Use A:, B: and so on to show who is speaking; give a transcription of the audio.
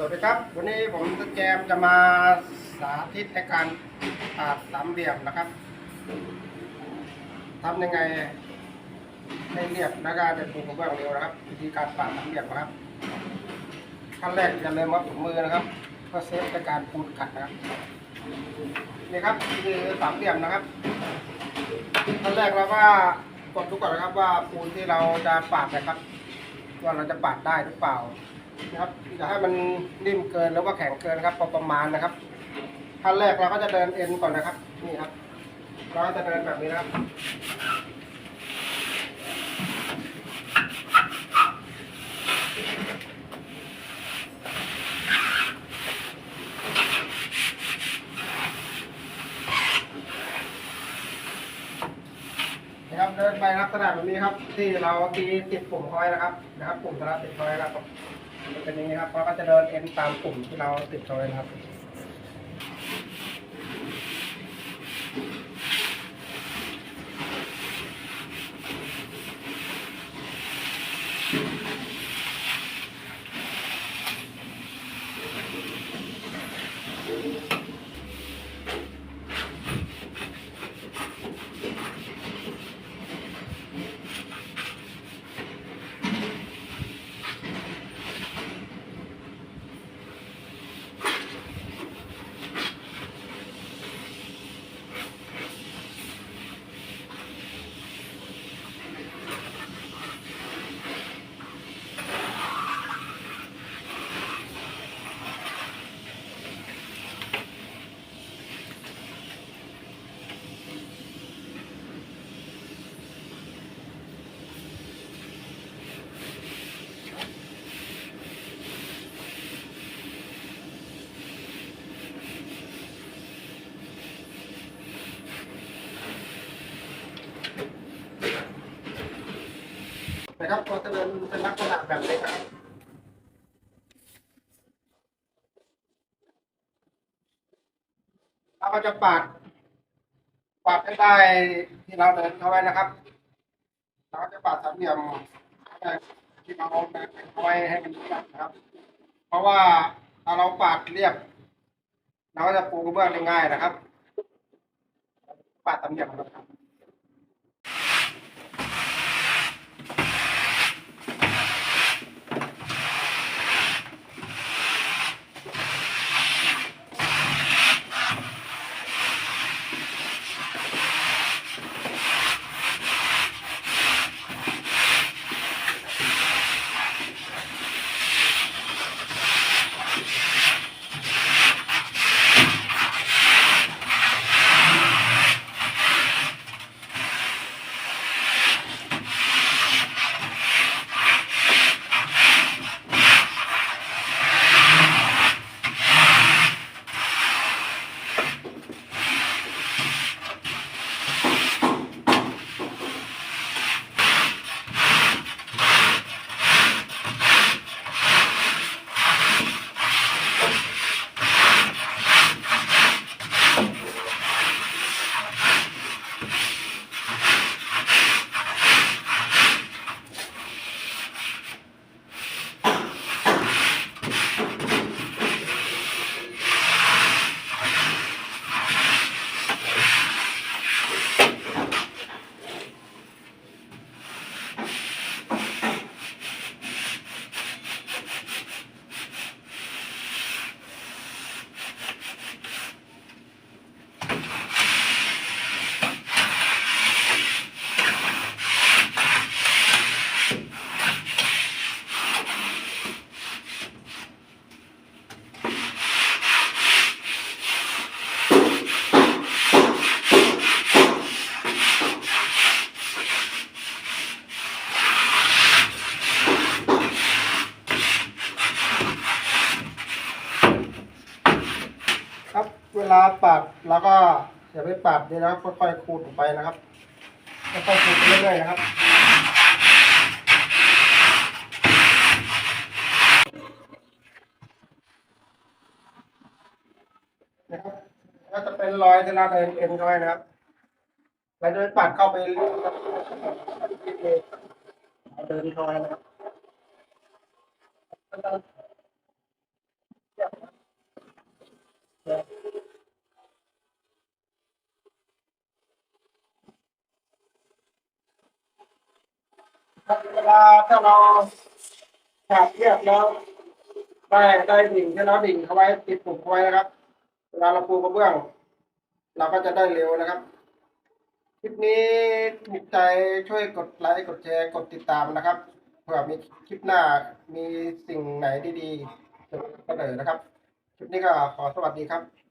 A: สวัสดีครับ วันนี้ผมสแจมจะมาสาธิตในการปาดสามเหลี่ยมนะครับทำยังไงให้เรียบแล้วก็จะปูกระเบื้องเร็วนะครับวิธีการปาดสามเหลี่ยมนะครับขั้นแรกอย่าลืมว่าถุงมือนะครับเพื่อเซฟในการปูนขัดนะครับนี่ครับคือสามเหลี่ยมนะครับขั้นแรกเราก็กดดูก่อนนะครับว่าปูนที่เราจะปาดนะครับว่าเราจะปาดได้หรือเปล่า นะครับอย่าให้มันนิ่มเกินหรือว่าแข็งเกินนะครับพอประมาณนะครับขั้นแรกเราก็จะเดินเอ็นก่อนนะครับ นี่ครับ เราก็จะเดินแบบนี้นะครับนะครับเดินไปลักษณะแบบนี้ครับ ที่เราตีติดปุ่มคอยนะครับนะครับ ปุ่มที่เราติดคอยนะครับ มันเป็นอย่างนี้ครับเราก็จะเดินเอ็นตามปุ่มที่เราติดเอยนะครับ นะครับเราจะเดินเป็นลักษณะแบบนี้นครับเราก็จะปาดปาดให้ได้ที่เราเดินเข้าไว้นะครับ เราก็จะปาดสามเหลี่ยมที่เราเดินเข้าไว้ให้มันเรียบนะครับ เพราะว่าถ้าเราปาดเรียบ เราก็จะปูกระเบื้องได้ง่ายนะครับ ปาดสามเหลี่ยมนะครับ เวลาปัดแล้วก็อย่าไปปัดเดี๋ยวนะครับค่อยๆขูดออกไปนะครับค่อยๆขูดไปเรื่อยๆนะครับนะครับก็จะเป็นรอยที่าเดินเอ็นเข้าไปนะครับเราจะไปปัดเข้าไปเรื่อยๆเดินเข้าไปนะครับเว ลาถ้าเราขาดเรียบแล้วได้ได้ดิ่งที่เราดิ่งเขาไว้ติดปุ่มเอาไว้นะครับ เวลาเราปูกระเบื้อง เราก็จะได้เร็วนะครับ คลิปนี้ถูกใจช่วยกดไลค์กดแชร์กดติดตามนะครับเผื่อมีคลิปหน้ามีสิ่งไหนดีๆจะเสนอนะครับ คลิปนี้ก็ขอสวัสดีครับ